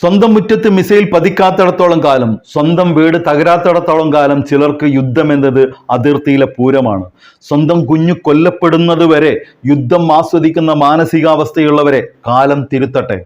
സ്വന്തം മുറ്റത്ത് മിസൈൽ പതിക്കാത്തിടത്തോളം കാലം സ്വന്തം വീട് തകരാത്തിടത്തോളം കാലം ചിലർക്ക് യുദ്ധം എന്നത് അതിർത്തിയിലെ പൂരമാണ്. സ്വന്തം കുഞ്ഞു കൊല്ലപ്പെടുന്നത് വരെ യുദ്ധം ആസ്വദിക്കുന്ന മാനസികാവസ്ഥയുള്ളവരെ കാലം തിരുത്തട്ടെ.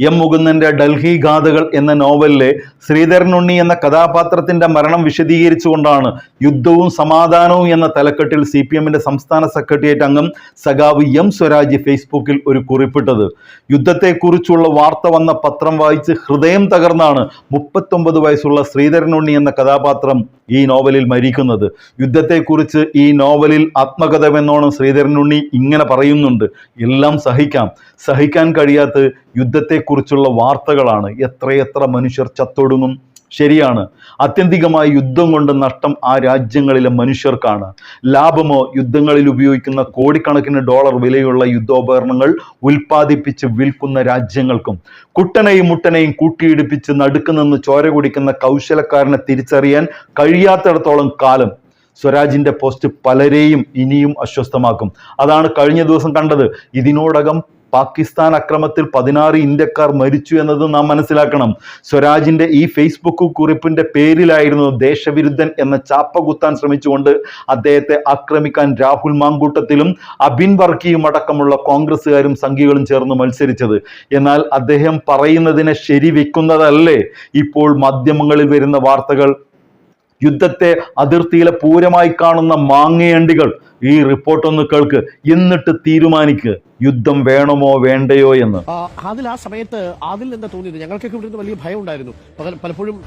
എം മുകുന്ദന്റെ ഡൽഹി ഗാഥകൾ എന്ന നോവലിലെ ശ്രീധരൻ ഉണ്ണി എന്ന കഥാപാത്രത്തിന്റെ മരണം വിശദീകരിച്ചുകൊണ്ടാണ് യുദ്ധവും സമാധാനവും എന്ന തലക്കെട്ടിൽ സി പി എമ്മിന്റെ സംസ്ഥാന സെക്രട്ടേറിയറ്റ് അംഗം സഖാവ് എം സ്വരാജ് ഫേസ്ബുക്കിൽ ഒരു കുറിപ്പിട്ടത്. യുദ്ധത്തെക്കുറിച്ചുള്ള വാർത്ത വന്ന പത്രം വായിച്ച് ഹൃദയം തകർന്നാണ് മുപ്പത്തൊമ്പത് വയസ്സുള്ള ശ്രീധരൻ ഉണ്ണി എന്ന കഥാപാത്രം ഈ നോവലിൽ മരിക്കുന്നത്. യുദ്ധത്തെക്കുറിച്ച് ഈ നോവലിൽ ആത്മകഥമെന്നോണം ശ്രീധരൻ ഉണ്ണി ഇങ്ങനെ പറയുന്നുണ്ട്. എല്ലാം സഹിക്കാം. സഹിക്കാൻ കഴിയാത്ത യുദ്ധത്തെക്കുറിച്ചുള്ള വാർത്തകളാണ്. എത്രയെത്ര മനുഷ്യർ ചത്തൊടുങ്ങും. ശരിയാണ്. ആത്യന്തികമായ യുദ്ധം കൊണ്ട് നഷ്ടം ആ രാജ്യങ്ങളിലെ മനുഷ്യർക്കാണ്. ലാഭമോ യുദ്ധങ്ങളിൽ ഉപയോഗിക്കുന്ന കോടിക്കണക്കിന് ഡോളർ വിലയുള്ള യുദ്ധോപകരണങ്ങൾ ഉൽപ്പാദിപ്പിച്ച് വിൽക്കുന്ന രാജ്യങ്ങൾക്കും കുട്ടനെയും മുട്ടനെയും കൂട്ടിയിടിപ്പിച്ച് നടുക്ക് നിന്ന് ചോര കുടിക്കുന്ന കൗശലക്കാരനെ തിരിച്ചറിയാൻ കഴിയാത്തിടത്തോളം കാലം സ്വരാജിന്റെ പോസ്റ്റ് പലരെയും ഇനിയും അസ്വസ്ഥമാക്കും. അതാണ് കഴിഞ്ഞ ദിവസം കണ്ടത്. ഇതിനോടകം പാകിസ്ഥാൻ അക്രമത്തിൽ പതിനാറ് ഇന്ത്യക്കാർ മരിച്ചു എന്നത് നാം മനസ്സിലാക്കണം. സ്വരാജിന്റെ ഈ ഫേസ്ബുക്ക് കുറിപ്പിന്റെ പേരിലായിരുന്നു ദേശവിരുദ്ധൻ എന്ന ചാപ്പ കുത്താൻ ശ്രമിച്ചുകൊണ്ട് അദ്ദേഹത്തെ ആക്രമിക്കാൻ രാഹുൽ മാങ്കൂട്ടത്തിലും അബിൻ വർക്കിയും അടക്കമുള്ള കോൺഗ്രസ്സുകാരും സംഘികളും ചേർന്ന് മത്സരിച്ചത്. എന്നാൽ അദ്ദേഹം പറയുന്നതിനെ ശരിവെക്കുന്നതല്ലേ ഇപ്പോൾ മാധ്യമങ്ങളിൽ വരുന്ന വാർത്തകൾ യുദ്ധത്തെ അതിർത്തിയിലെ പൂരമായി കാണുന്ന മാങ്ങയണ്ടികൾ ഈ റിപ്പോർട്ട് ഒന്ന് കേൾക്ക്. എന്നിട്ട് തീരുമാനിക്ക്. യുദ്ധം വേണമോ വേണ്ടയോ എന്ന്. അതിൽ ആ സമയത്ത് അതിൽ എന്താ തോന്നിയത്? ഞങ്ങൾക്കൊക്കെ ഇവിടുന്ന് വലിയ ഭയം ഉണ്ടായിരുന്നു. പലപ്പോഴും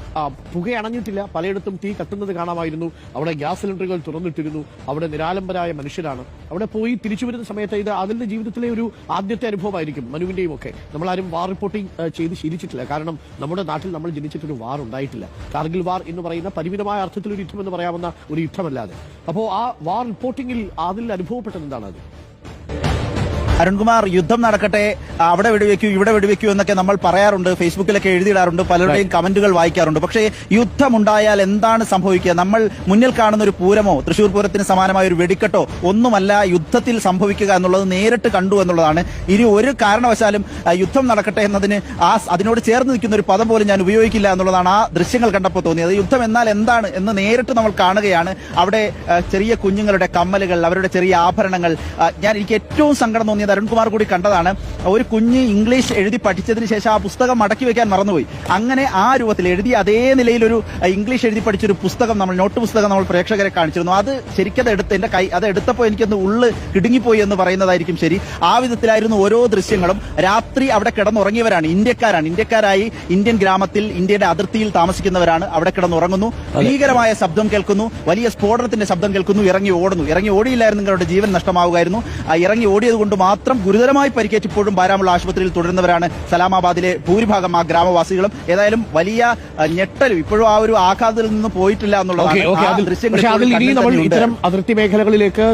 പുക അണഞ്ഞിട്ടില്ല. പലയിടത്തും തീ കത്തുന്നത് കാണാമായിരുന്നു. അവിടെ ഗ്യാസ് സിലിണ്ടറുകൾ തുറന്നിട്ടിരുന്നു. അവിടെ നിരാലംബരായ മനുഷ്യരാണ്. അവിടെ പോയി തിരിച്ചു വരുന്ന സമയത്ത് ഇത് അതിന്റെ ജീവിതത്തിലെ ഒരു ആദ്യത്തെ അനുഭവമായിരിക്കും മനുവിന്റെയും ഒക്കെ. നമ്മൾ ആരും വാർ റിപ്പോർട്ടിംഗ് ചെയ്ത് ശീലിച്ചിട്ടില്ല. കാരണം നമ്മുടെ നാട്ടിൽ നമ്മൾ ജനിച്ചിട്ടൊരു വാർ ഉണ്ടായിട്ടില്ല. കാർഗിൽ വാർ എന്ന് പറയുന്ന പരിമിതമായ അർത്ഥത്തിൽ ഒരു യുദ്ധം എന്ന് പറയാവുന്ന ഒരു യുദ്ധമല്ലാതെ. അപ്പോൾ ആ വാർ റിപ്പോർട്ടിംഗിൽ അതിൽ അനുഭവപ്പെട്ടത് എന്താണ് അത്? അരുൺകുമാർ യുദ്ധം നടക്കട്ടെ അവിടെ വെടിവെക്കൂ ഇവിടെ വെടിവെക്കൂ എന്നൊക്കെ നമ്മൾ പറയാറുണ്ട്. ഫേസ്ബുക്കിലൊക്കെ എഴുതിയിടാറുണ്ട് പലരുടെയും കമന്റുകൾ വായിക്കാറുണ്ട്. പക്ഷേ യുദ്ധമുണ്ടായാൽ എന്താണ് സംഭവിക്കുക? നമ്മൾ മുന്നിൽ കാണുന്ന ഒരു പൂരമോ തൃശൂർ പൂരത്തിന് സമാനമായ ഒരു വെടിക്കെട്ടോ ഒന്നുമല്ല യുദ്ധത്തിൽ സംഭവിക്കുക എന്നുള്ളത് നേരിട്ട് കണ്ടു എന്നുള്ളതാണ്. ഇനി ഒരു കാരണവശാലും യുദ്ധം നടക്കട്ടെ എന്നതിന് ആ അതിനോട് ചേർന്ന് നിൽക്കുന്ന ഒരു പദം പോലും ഞാൻ ഉപയോഗിക്കില്ല എന്നുള്ളതാണ് ആ ദൃശ്യങ്ങൾ കണ്ടപ്പോൾ തോന്നിയത്. യുദ്ധം എന്നാൽ എന്താണ് എന്ന് നേരിട്ട് നമ്മൾ കാണുകയാണ്. അവിടെ ചെറിയ കുഞ്ഞുങ്ങളുടെ കമ്മലുകൾ അവരുടെ ചെറിയ ആഭരണങ്ങൾ ഞാൻ എനിക്ക് ഏറ്റവും സങ്കടം തോന്നിയത് അരുൺകുമാർ കൂടി കണ്ടതാണ്. ഒരു കുഞ്ഞ് ഇംഗ്ലീഷ് എഴുതി പഠിച്ചതിന് ശേഷം ആ പുസ്തകം മടക്കി വെക്കാൻ മറന്നുപോയി. അങ്ങനെ ആ രൂപത്തിൽ എഴുതി അതേ നിലയിൽ ഒരു ഇംഗ്ലീഷ് എഴുതി പഠിച്ചൊരു പുസ്തകം നമ്മൾ നോട്ട് പുസ്തകം നമ്മൾ പ്രേക്ഷകരെ കാണിച്ചിരുന്നു. അത് ശരിക്കത് എടുത്ത് എന്റെ കൈ അത് എടുത്തപ്പോൾ എനിക്കൊന്ന് ഉള്ള് കിടുങ്ങിപ്പോയി എന്ന് പറയുന്നതായിരിക്കും ശരി. ആ വിധത്തിലായിരുന്നു ഓരോ ദൃശ്യങ്ങളും. രാത്രി അവിടെ കിടന്നുറങ്ങിയവരാണ് ഇന്ത്യക്കാരാണ്. ഇന്ത്യക്കാരായി ഇന്ത്യൻ ഗ്രാമത്തിൽ ഇന്ത്യയുടെ അതിർത്തിയിൽ താമസിക്കുന്നവരാണ് അവിടെ കിടന്നുറങ്ങുന്നു. ഭീകരമായ ശബ്ദം കേൾക്കുന്നു. വലിയ സ്ഫോടനത്തിന്റെ ശബ്ദം കേൾക്കുന്നു. ഇറങ്ങി ഓടുന്നു. ഇറങ്ങി ഓടിയില്ലായിരുന്നു നിങ്ങളുടെ ജീവൻ നഷ്ടമാവുകയായിരുന്നു. ഇറങ്ങി ഓടിയത് കൊണ്ട് മാത്രം ഗുരുതരമായി പരിക്കേറ്റ് ഇപ്പോഴും ബാരാമുള്ള ആശുപത്രിയിൽ തുടരുന്നവരാണ് സലാമാബാദിലെ ഭൂരിഭാഗം ആ ഗ്രാമവാസികളും. ഏതായാലും വലിയ ഞെട്ടലും ഇപ്പോഴും ആ ഒരു ആഘാതത്തിൽ നിന്ന് പോയിട്ടില്ല എന്നുള്ള എന്നുള്ളതാണ് ഇത്തരം അതിർത്തി മേഖലകളിലേക്ക്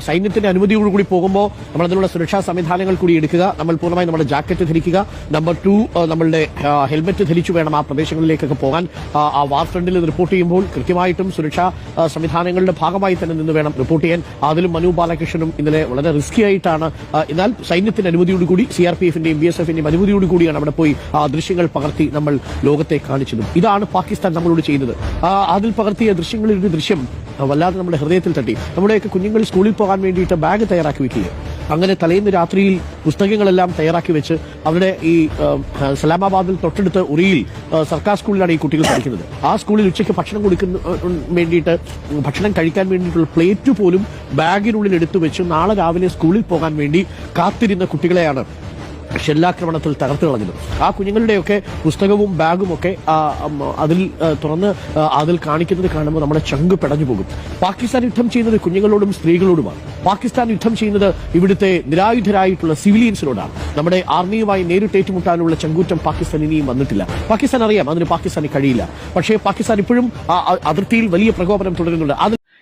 സൈന്യത്തിന്റെ അനുമതിയോട് കൂടി പോകുമ്പോൾ നമ്മൾ അതിനുള്ള സുരക്ഷാ സംവിധാനങ്ങൾ കൂടി എടുക്കുക. നമ്മൾ പൂർണമായി നമ്മുടെ ജാക്കറ്റ് ധരിക്കുക. നമ്പർ ടു നമ്മളുടെ ഹെൽമറ്റ് ധരിച്ചു വേണം ആ പ്രദേശങ്ങളിലേക്കൊക്കെ പോകാൻ. ആ, വാർ ഫ്രണ്ടിൽ റിപ്പോർട്ട് ചെയ്യുമ്പോൾ കൃത്യമായിട്ടും സുരക്ഷാ സംവിധാനങ്ങളുടെ ഭാഗമായി തന്നെ നിന്ന് വേണം റിപ്പോർട്ട് ചെയ്യാൻ. അതിലും മനു ബാലകൃഷ്ണനും ഇന്നലെ വളരെ റിസ്കി ആയിട്ടാണ് എന്നാൽ സൈന്യത്തിന്റെ അനുമതിയോടുകൂടി സി ആർ പി എഫിന്റെയും ബി എസ് എഫിന്റെയും അനുമതിയോടുകൂടിയാണ് അവിടെ പോയി ആ ദൃശ്യങ്ങൾ പകർത്തി നമ്മൾ ലോകത്തെ കാണിച്ചതും. ഇതാണ് പാകിസ്ഥാൻ നമ്മളോട് ചെയ്യുന്നത്. അതിൽ പകർത്തിയ ദൃശ്യങ്ങളിൽ ഒരു ദൃശ്യം വല്ലാതെ നമ്മുടെ ഹൃദയത്തിൽ തട്ടി. നമ്മുടെയൊക്കെ കുഞ്ഞുങ്ങൾ സ്കൂളിൽ പോകാൻ വേണ്ടിയിട്ട് ബാഗ് തയ്യാറാക്കി വെക്കുക അങ്ങനെ തലേന്ന് രാത്രിയിൽ പുസ്തകങ്ങളെല്ലാം തയ്യാറാക്കി വെച്ച് അവരുടെ ഈ സലാമാബാദിൽ തൊട്ടടുത്ത് ഉറിയിൽ സർക്കാർ സ്കൂളിലാണ് ഈ കുട്ടികൾ പഠിക്കുന്നത്. ആ സ്കൂളിൽ ഉച്ചയ്ക്ക് ഭക്ഷണം കൊടുക്കുന്ന വേണ്ടിയിട്ട് ഭക്ഷണം കഴിക്കാൻ വേണ്ടിയിട്ടുള്ള പ്ലേറ്റ് പോലും ബാഗിനുള്ളിൽ എടുത്തു വെച്ച് നാളെ രാവിലെ സ്കൂളിൽ പോകാൻ വേണ്ടി കാത്തിരുന്ന കുട്ടികളെയാണ് ഷെല്ലാക്രമണത്തിൽ തകർത്ത് കളഞ്ഞത് ആ കുഞ്ഞുങ്ങളുടെയൊക്കെ പുസ്തകവും ബാഗും ഒക്കെ അതിൽ തുറന്ന് അതിൽ കാണിക്കുന്നത് കാണുമ്പോൾ നമ്മുടെ ചങ്ക് പെടഞ്ഞു പോകും. പാകിസ്ഥാൻ യുദ്ധം ചെയ്യുന്നത് കുഞ്ഞുങ്ങളോടും സ്ത്രീകളോടുമാണ്. പാകിസ്ഥാൻ യുദ്ധം ചെയ്യുന്നത് ഇവിടുത്തെ നിരായുധരായിട്ടുള്ള സിവിലിയൻസിനോടാണ്. നമ്മുടെ ആർമിയുമായി നേരിട്ട് ഏറ്റുമുട്ടാനുള്ള ചങ്കൂറ്റം പാകിസ്ഥാൻ ഇനിയും വന്നിട്ടില്ല. പാകിസ്ഥാൻ അറിയാം അതിന് പാകിസ്ഥാന് കഴിയില്ല. പക്ഷേ പാകിസ്ഥാൻ ഇപ്പോഴും അതിർത്തിയിൽ വലിയ പ്രകോപനം തുടരുന്നുണ്ട്.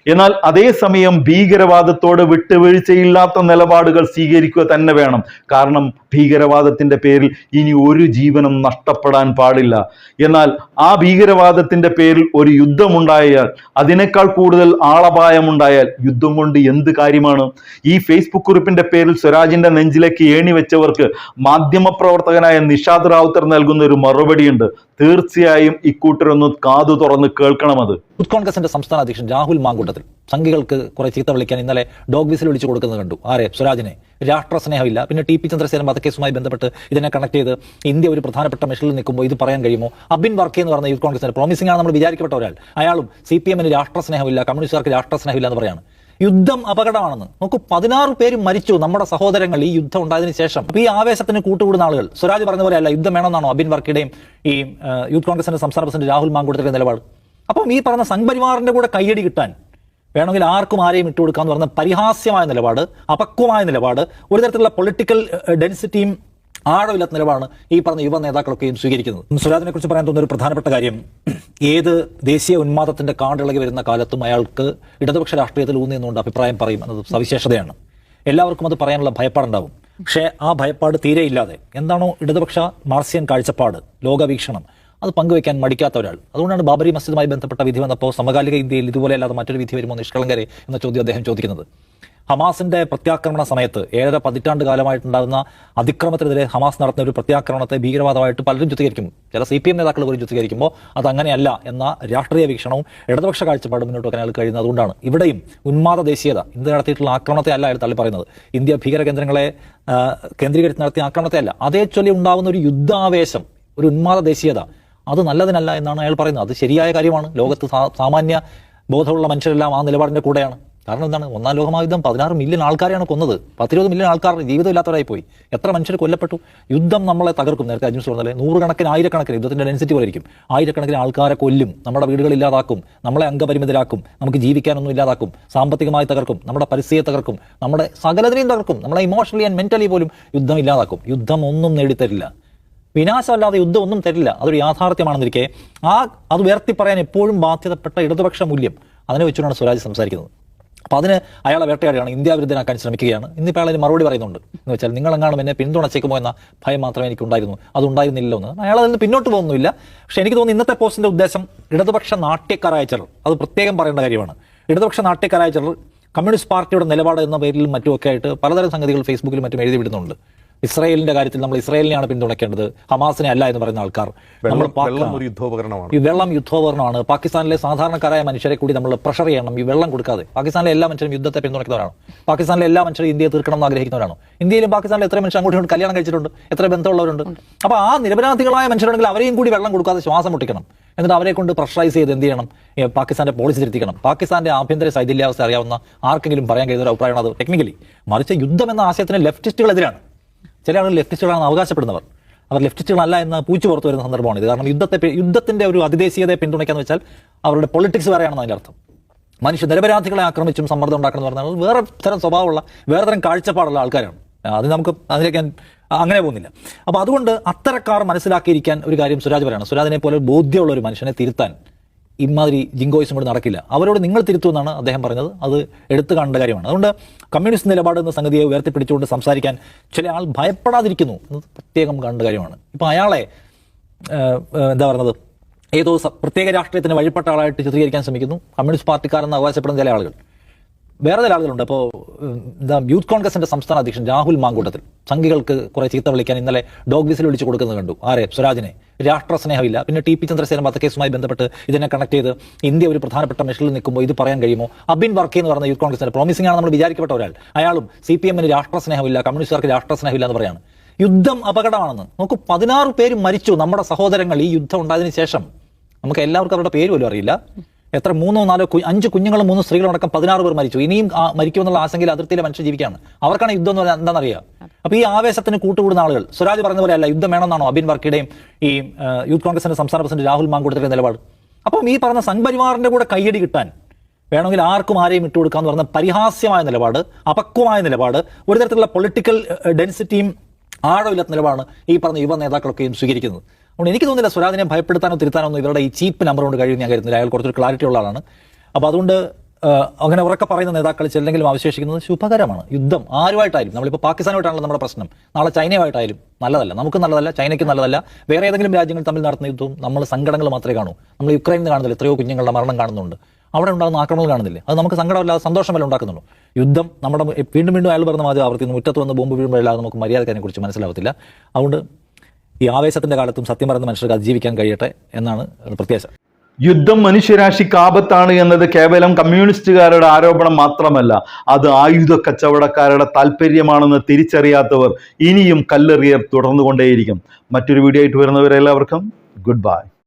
എന്നാൽ അതേസമയം ഭീകരവാദത്തോട് വിട്ടുവീഴ്ചയില്ലാത്ത നിലപാടുകൾ സ്വീകരിക്കുക തന്നെ വേണം. കാരണം ഭീകരവാദത്തിന്റെ പേരിൽ ഇനി ഒരു ജീവനും നഷ്ടപ്പെടാൻ പാടില്ല. എന്നാൽ ആ ഭീകരവാദത്തിന്റെ പേരിൽ ഒരു യുദ്ധമുണ്ടായാൽ അതിനേക്കാൾ കൂടുതൽ ആളപായമുണ്ടായാൽ യുദ്ധം കൊണ്ട് എന്ത് കാര്യമാണ്? ഈ ഫേസ്ബുക്ക് കുറിപ്പിന്റെ പേരിൽ സ്വരാജിന്റെ നെഞ്ചിലേക്ക് ഏണി വെച്ചവർക്ക് മാധ്യമപ്രവർത്തകനായ നിഷാദ് റാവുത്തർ നൽകുന്ന ഒരു മറുപടിയുണ്ട്. തീർച്ചയായും ഇക്കൂട്ടരൊന്ന് കാതു തുറന്ന് കേൾക്കണമത് യൂത്ത് കോൺഗ്രസിന്റെ സംസ്ഥാന അധ്യക്ഷൻ രാഹുൽ മാങ്കൂട്ടത്തിൽ സംഘികൾക്ക് കുറെ ചീത്ത വിളിക്കാൻ ഇന്നലെ ഡോഗ് വിസിൽ വിളിച്ചു കൊടുക്കുന്നത് കണ്ടു. ആരെ? സ്വരാജിനെ. രാഷ്ട്ര സ്നേഹമില്ല. പിന്നെ ടി പി ചന്ദ്രസേനൻ വധക്കേസുമായി ബന്ധപ്പെട്ട് ഇതിനെ കണക്ട് ചെയ്ത് ഇന്ത്യ ഒരു പ്രധാനപ്പെട്ട മെഷറിൽ നിൽക്കുമ്പോൾ ഇത് പറയാൻ കഴിയുമോ? അബിൻ വർക്കി എന്ന് പറഞ്ഞ യൂത്ത് കോൺഗ്രസിന്റെ പ്രോമിസിംഗ് ആണ് നമ്മൾ വിചാരിക്കപ്പെട്ട ഒരാൾ. അയാളും സി പി എമ്മിന് രാഷ്ട്ര സ്നേഹമില്ല കമ്മ്യൂണിസ്റ്റുകാർക്ക് രാഷ്ട്ര സ്നേഹമില്ല എന്ന് പറയാണ്. യുദ്ധം അപകടമാണെന്ന്. നോക്കൂ പതിനാറ് പേര് മരിച്ചു നമ്മുടെ സഹോദരങ്ങൾ ഈ യുദ്ധം ഉണ്ടായതിനു ശേഷം. അപ്പൊ ഈ ആവേശത്തിന് കൂട്ടുകൂടുന്ന ആളുകൾ സ്വരാജ് പറഞ്ഞ പോലെ അല്ല യുദ്ധം വേണമെന്നാണോ അബിൻ വർക്കിയുടെയും ഈ യൂത്ത് കോൺഗ്രസിന്റെ സംസ്ഥാന പ്രസിഡന്റ് രാഹുൽ മാങ്കൂട്ടത്തിന്റെ നിലപാട്. അപ്പം ഈ പറഞ്ഞ സംഘപരിവാറിന്റെ കൂടെ കയ്യടി കിട്ടാൻ വേണമെങ്കിൽ ആർക്കും ആരെയും ഇട്ടുകൊടുക്കാന്ന് പറഞ്ഞ പരിഹാസ്യമായ നിലപാട് അപക്വമായ നിലപാട് ഒരു തരത്തിലുള്ള പൊളിറ്റിക്കൽ ഡെൻസിറ്റിയും ആഴമില്ലാത്ത നിലപാടാണ് ഈ പറഞ്ഞ യുവ നേതാക്കളൊക്കെയും സ്വീകരിക്കുന്നത്. സുരാജിനെ കുറിച്ച് പറയാൻ തോന്നുന്ന ഒരു പ്രധാനപ്പെട്ട കാര്യം ഏത് ദേശീയ ഉന്മാദത്തിന്റെ കാണ്ടിളകി വരുന്ന കാലത്തും അയാൾക്ക് ഇടതുപക്ഷ രാഷ്ട്രീയത്തിൽ ഊന്നി നിന്നുകൊണ്ട് അഭിപ്രായം പറയും എന്നത് സവിശേഷതയാണ്. എല്ലാവർക്കും അത് പറയാനുള്ള ഭയപ്പാടുണ്ടാവും. പക്ഷേ ആ ഭയപ്പാട് തീരെ ഇല്ലാതെ എന്താണോ ഇടതുപക്ഷ മാർസിയൻ കാഴ്ചപ്പാട് ലോകവീക്ഷണം അത് പങ്കുവയ്ക്കാൻ മടിക്കാത്ത ഒരാൾ. അതുകൊണ്ടാണ് ബാബരി മസ്ജിദുമായി ബന്ധപ്പെട്ട വിധി വന്നപ്പോൾ സമകാലിക ഇന്ത്യയിൽ ഇതുപോലെയല്ലാതെ മറ്റൊരു വിധി വരുമോ നിഷ്കളങ്കരെ എന്ന ചോദ്യം അദ്ദേഹം ചോദിക്കുന്നത്. ഹമാസിന്റെ പ്രത്യാക്രമണ സമയത്ത് ഏഴര പതിറ്റാണ്ട് കാലമായിട്ടുണ്ടാകുന്ന അതിക്രമത്തിനെതിരെ ഹമാസ് നടത്തുന്ന ഒരു പ്രത്യാക്രമണത്തെ ഭീകരവാദമായിട്ട് പലരും ചിത്രീകരിക്കും. ചില സി പി എം നേതാക്കൾ പോലും ചിത്രീകരിക്കുമ്പോൾ അത് അങ്ങനെയല്ല എന്ന രാഷ്ട്രീയ വീക്ഷണവും ഇടതുപക്ഷ കാഴ്ചപ്പാടും മുന്നോട്ട് വെക്കാൻ അയാൾ കഴിയുന്നത്. അതുകൊണ്ടാണ് ഇവിടെയും ഉന്മാദ ദേശീയത ഇന്ത്യ നടത്തിയിട്ടുള്ള ആക്രമണത്തെ അല്ല അയാൾ തള്ളി പറയുന്നത് ഇന്ത്യ ഭീകര കേന്ദ്രങ്ങളെ കേന്ദ്രീകരിച്ച് നടത്തിയ ആക്രമണത്തെ അല്ല. അതേ ചൊല്ലി ഉണ്ടാകുന്ന ഒരു യുദ്ധാവേശം ഒരു ഉന്മാദ ദേശീയത അത് നല്ലതിനല്ല എന്നാണ് അയാൾ പറയുന്നത്. അത് ശരിയായ കാര്യമാണ്. ലോകത്ത് സാമാന്യ ബോധമുള്ള മനുഷ്യരെല്ലാം ആ നിലപാടിന്റെ കൂടെയാണ്. കാരണം എന്താണ്? ഒന്നാം ലോകമായുദ്ധം പതിനാറ് മില്യൺ ആൾക്കാരെയാണ് കൊന്നത്. പത്തിരുപത് മില്യൺ ആൾക്കാർ ജീവിതമില്ലാത്തവരായി പോയി. എത്ര മനുഷ്യർ കൊല്ലപ്പെട്ടു? യുദ്ധം നമ്മളെ തകർക്കും. നേരത്തെ അജിൻസ് പറഞ്ഞാൽ നൂറുകണക്കിന് ആയിരക്കണക്കിന് യുദ്ധത്തിന്റെ ഡെൻസിറ്റി പോലെ ഇരിക്കും ആയിരക്കണക്കിന് ആൾക്കാരെ കൊല്ലും. നമ്മുടെ വീടുകൾ ഇല്ലാതാക്കും. നമ്മളെ അംഗപരിമിതരാക്കും. നമുക്ക് ജീവിക്കാനൊന്നും ഇല്ലാതാക്കും. സാമ്പത്തികമായി തകർക്കും. നമ്മുടെ പരിസ്ഥിതിയെ തകർക്കും. നമ്മുടെ സകലതിനെയും തകർക്കും. നമ്മളെ ഇമോഷണലി ആൻഡ് മെന്റലി പോലും യുദ്ധം ഇല്ലാതാക്കും. യുദ്ധം ഒന്നും നേടിത്തരില്ല. വിനാശമല്ലാതെ യുദ്ധം ഒന്നും തരില്ല. അതൊരു യാഥാർത്ഥ്യമാണെന്നിരിക്കെ ആ അത് ഉയർത്തി പറയാൻ എപ്പോഴും ബാധ്യതപ്പെട്ട ഇടതുപക്ഷ മൂല്യം. അതിനെ വെച്ചുകൊണ്ടാണ് സ്വരാജ് സംസാരിക്കുന്നത്. അപ്പോൾ അതിന് അയാളെ വേട്ടയാടുകയാണ്. ഇന്ത്യ വിരുദ്ധനാക്കാൻ ശ്രമിക്കുകയാണ്. ഇന്നിപ്പോൾ അയാൾ മറുപടി പറയുന്നുണ്ട്. എന്ന് വെച്ചാൽ നിങ്ങളെങ്ങാനും എന്നെ പിന്തുണച്ചേക്കുമോ എന്ന ഭയം മാത്രമേ എനിക്കുണ്ടായിരുന്നു. അതുണ്ടായിരുന്നില്ല എന്ന്. അയാൾ അതിൽ നിന്ന് പിന്നോട്ട് പോകുന്നില്ല പക്ഷേ എനിക്ക് തോന്നുന്നു ഇന്നത്തെ പോസ്റ്റിന്റെ ഉദ്ദേശം ഇടതുപക്ഷ നാട്യക്കാരായ ചിലർ അത് പ്രത്യേകം പറയേണ്ട കാര്യമാണ്. ഇടതുപക്ഷ നാട്യക്കാരായ ചിലർ കമ്മ്യൂണിസ്റ്റ് പാർട്ടിയുടെ നിലപാട് എന്ന പേരിലും മറ്റുമൊക്കെ ആയിട്ട് പലതരം സംഗതികൾ ഫേസ്ബുക്കിലും മറ്റും എഴുതി വിടുന്നുണ്ട്. ഇസ്രായേലിന്റെ കാര്യത്തിൽ നമ്മൾ ഇസ്രായേലിനെയാണ് പിന്തുണയ്ക്കേണ്ടത്. ഹമാസിനെ അല്ല എന്ന് പറയുന്ന ആൾക്കാർ. നമ്മൾ വെള്ളം ഒരു യുദ്ധോപകരണമാണ്. ഈ വെള്ളം യുദ്ധോപകരണമാണ്. പാകിസ്ഥാനിലെ സാധാരണക്കാരായ മനുഷ്യരെ കൂടി നമ്മൾ പ്രഷർ ചെയ്യണം. ഈ വെള്ളം കൊടുക്കാതെ. പാകിസ്ഥാനിലെ എല്ലാ മനുഷ്യരും യുദ്ധത്തെ പിന്തുണയ്ക്കുന്നവരാണ്. പാകിസ്ഥാനിലെ എല്ലാ മനുഷ്യരും ഇന്ത്യയെ തീർക്കണം എന്ന് ആഗ്രഹിക്കുന്നവരാണ്. ഇന്ത്യയിലും പാകിസ്ഥാനിലും എത്ര മനുഷ്യർ അങ്ങോട്ടും കല്യാണം കഴിച്ചിട്ടുണ്ട്. എത്ര ബന്ധമുള്ളവരുണ്ട്. അപ്പോൾ ആ നിരപരാധികളായ മനുഷ്യരുണ്ടെങ്കിൽ അവരെയും കൂടി വെള്ളം കൊടുക്കാതെ ശ്വാസം മുട്ടിക്കണം. എന്നിട്ട് അവരെ കൊണ്ട് പ്രഷറൈസ് ചെയ്ത് എന്ത് ചെയ്യണം? പാകിസ്ഥാന്റെ പോളിസി തിരുത്തിക്കണം. പാകിസ്ഥാന്റെ ആഭ്യന്തര ശൈഥില്യാവസ്ഥ അറിയാവുന്ന ആർക്കെങ്കിലും പറയാൻ കഴിയുന്ന ഒരു അഭിപ്രായമാണ് അത്. ടെക്നിക്കലി മറിച്ച് യുദ്ധം എന്ന ആശയത്തിന് ലെഫ്റ്റിസ്റ്റുകളെതിരാണ് ചില ആളുകൾ ലെഫ്റ്റിസ്റ്റുകളാണെന്ന് അവകാശപ്പെടുന്നവർ. അവർ ലെഫ്റ്റിസ്റ്റുകളല്ല എന്ന് പൂച്ചു പുറത്തു വരുന്ന സന്ദർഭമാണ് ഇത്. കാരണം യുദ്ധത്തെ യുദ്ധത്തിന്റെ ഒരു അതിദേശീയതയെ പിന്തുണയ്ക്കാന്ന് വെച്ചാൽ അവരുടെ പൊളിറ്റിക്സ് വേറെയാണെന്ന് അതിന്റെ അർത്ഥം. മനുഷ്യ നിരപരാധികളെ ആക്രമിച്ചും സമ്മർദ്ദം ഉണ്ടാക്കണം എന്ന് പറഞ്ഞാൽ വേറെ തരം സ്വഭാവമുള്ള വേറെ തരം കാഴ്ചപ്പാടുള്ള ആൾക്കാരാണ്. അത് നമുക്ക് അതിലേക്ക് അങ്ങനെ പോകുന്നില്ല. അപ്പോൾ അതുകൊണ്ട് അത്തരക്കാർ മനസ്സിലാക്കിയിരിക്കാൻ ഒരു കാര്യം സുരാജ് പറയണം. സുരാജിനെ പോലെ ബോധ്യമുള്ള ഒരു മനുഷ്യനെ തിരുത്താൻ ഇമാതിരി ജിങ്കോയിസും കൂടെ നടക്കില്ല. അവരോട് നിങ്ങൾ തിരുത്തുമെന്നാണ് അദ്ദേഹം പറഞ്ഞത്. അത് എടുത്തു കാണേണ്ട കാര്യമാണ്. അതുകൊണ്ട് കമ്മ്യൂണിസ്റ്റ് നിലപാട് എന്ന സംഗതിയെ ഉയർത്തിപ്പിടിച്ചുകൊണ്ട് സംസാരിക്കാൻ ചില ആൾ ഭയപ്പെടാതിരിക്കുന്നു എന്നത് പ്രത്യേകം കാണേണ്ട കാര്യമാണ്. ഇപ്പം അയാളെ എന്താ പറയുന്നത് ഏതോ പ്രത്യേക രാഷ്ട്രീയത്തിന് വഴിപ്പെട്ട ആളായിട്ട് ചിത്രീകരിക്കാൻ ശ്രമിക്കുന്നു. കമ്മ്യൂണിസ്റ്റ് പാർട്ടിക്കാരെന്ന് അവകാശപ്പെടുന്ന ചില ആളുകൾ. വേറെ ചില ആളുകളുണ്ട് അപ്പോൾ യൂത്ത് കോൺഗ്രസിന്റെ സംസ്ഥാന അധ്യക്ഷൻ രാഹുൽ മാങ്കൂട്ടത്തിൽ. സംഘികൾക്ക് കുറെ ചീത്ത വിളിക്കാൻ ഇന്നലെ ഡോഗ് വിസിൽ വിളിച്ചു കൊടുക്കുന്നത് കണ്ടു. ആരെ? സ്വരാജിനെ. രാഷ്ട്ര സ്നേഹമില്ല. പിന്നെ ടി പി ചന്ദ്രസേന വധക്കേസുമായി ബന്ധപ്പെട്ട് ഇതിനെ കണക്ട് ചെയ്ത് ഇന്ത്യ ഒരു പ്രധാനപ്പെട്ട മെഷറിൽ നിൽക്കുമ്പോൾ ഇത് പറയാൻ കഴിയുമോ? അബിൻ വർക്കി എന്ന് പറഞ്ഞ യൂത്ത് കോൺഗ്രസിന്റെ പ്രോമിസിംഗ് ആണ് നമ്മൾ വിചാരിക്കപ്പെട്ട ഒരാൾ. അയാളും സി പി എമ്മിന് രാഷ്ട്ര സ്നേഹമില്ല കമ്മ്യൂണിസ്റ്റുകാർക്ക് രാഷ്ട്ര സ്നേഹമില്ല എന്ന് പറയാണ്. യുദ്ധം അപകടമാണെന്ന്. നമുക്ക് പതിനാറ് പേര് മരിച്ചു. നമ്മുടെ സഹോദരങ്ങൾ ഈ യുദ്ധം ഉണ്ടായതിനു ശേഷം. നമുക്ക് എല്ലാവർക്കും അവരുടെ പേര് പോലും അറിയില്ല. എത്ര മൂന്നോ നാലോ അഞ്ച് കുഞ്ഞുങ്ങളും മൂന്ന് സ്ത്രീകളും അടക്കം പതിനാറ് പേർ മരിച്ചു. ഇനിയും മരിക്കുമെന്നുള്ള ആശങ്കയിൽ അതിർത്തിയിലെ മനുഷ്യ ജീവിക്കുകയാണ്. അവർക്കാണ് യുദ്ധം എന്ന് പറഞ്ഞാൽ എന്താണെന്നറിയുക അപ്പൊ ഈ ആവേശത്തിന് കൂട്ടുകൂടുന്ന ആളുകൾ സ്വരാജ് പറഞ്ഞ പോലെ അല്ല യുദ്ധം വേണമെന്നാണോ അബിൻ വർക്കിയുടെയും ഈ യൂത്ത് കോൺഗ്രസിന്റെ സംസ്ഥാന പ്രസിഡന്റ് രാഹുൽ മാങ്കൂട്ടത്തിന്റെ നിലപാട്. അപ്പം ഈ പറഞ്ഞ സംഘപരിവാറിന്റെ കൂടെ കയ്യടി കിട്ടാൻ വേണമെങ്കിൽ ആർക്കും ആരെയും ഇട്ടുകൊടുക്കാന്ന് പറഞ്ഞ പരിഹാസ്യമായ നിലപാട് അപക്വമായ നിലപാട് ഒരു തരത്തിലുള്ള പൊളിറ്റിക്കൽ ഡെൻസിറ്റിയും ആഴമില്ലാത്ത നിലപാടാണ് ഈ പറഞ്ഞ യുവ നേതാക്കളൊക്കെയും സ്വീകരിക്കുന്നത്. അതുകൊണ്ട് എനിക്ക് തോന്നുന്നില്ല സ്വരാജിനെ ഭയപ്പെടുത്താനോ തിരുത്താനോ ഒന്നും ഇവരുടെ ഈ ചീപ്പ് നമ്പർ കൊണ്ട് കഴിയും ഞാൻ കരുതുന്നില്ല. അയാൾ കുറച്ചൊരു ക്ലാരിറ്റി ഉള്ള ആളാണ്. അപ്പോൾ അതുകൊണ്ട് അങ്ങനെ ഉറക്കെ പറയുന്ന നേതാക്കൾ ചിലെങ്കിലും അവശേഷിക്കുന്നത് ശുഭകരമാണ്. യുദ്ധം ആരുമായിട്ടായാലും നമ്മളിപ്പോൾ പാകിസ്ഥാനുമായിട്ടാണല്ലോ നമ്മുടെ പ്രശ്നം. നാളെ ചൈനയുമായിട്ടായാലും നല്ലതല്ല. നമുക്ക് നല്ലതല്ല ചൈനയ്ക്ക് നല്ലതല്ല. വേറെ ഏതെങ്കിലും രാജ്യങ്ങൾ തമ്മിൽ നടത്തുന്ന യുദ്ധവും നമ്മൾ സങ്കടങ്ങൾ മാത്രമേ കാണൂ. നമ്മൾ യുക്രൈനിൽ കാണുന്നില്ല. എത്രയോ കുഞ്ഞുങ്ങളുടെ മരണം കാണുന്നുണ്ട്. അവിടെ ഉണ്ടാകുന്ന ആക്രമണം കാണുന്നില്ല? അത് നമുക്ക് സങ്കടമല്ലാതെ സന്തോഷമല്ല ഉണ്ടാക്കുന്നുള്ളൂ? യുദ്ധം നമ്മുടെ വീണ്ടും വീണ്ടും അയാൾ പറഞ്ഞ മാതിരി ആവർത്തിക്കുന്നു. മുറ്റത്ത് വന്ന് ബോംബ് വീഴുമ്പോഴല്ലാതെ നമുക്ക് മര്യാദക്കാരെ കുറിച്ച് മനസ്സിലാവത്തില്ല. അതുകൊണ്ട് ഈ ആവേശത്തിന്റെ കാലത്തും സത്യം പറയുന്ന മനുഷ്യർക്ക് അതിജീവിക്കാൻ കഴിയട്ടെ എന്നാണ് പ്രത്യാശ. യുദ്ധം മനുഷ്യരാശിക്ക് ആപത്താണ് എന്നത് കേവലം കമ്മ്യൂണിസ്റ്റുകാരുടെ ആരോപണം മാത്രമല്ല അത് ആയുധ കച്ചവടക്കാരുടെ താല്പര്യമാണെന്ന് തിരിച്ചറിയാത്തവർ ഇനിയും കല്ലെറിയർ തുടർന്നുകൊണ്ടേയിരിക്കും. മറ്റൊരു വീഡിയോ ആയിട്ട് വരുന്നവരെല്ലാവർക്കും ഗുഡ് ബൈ.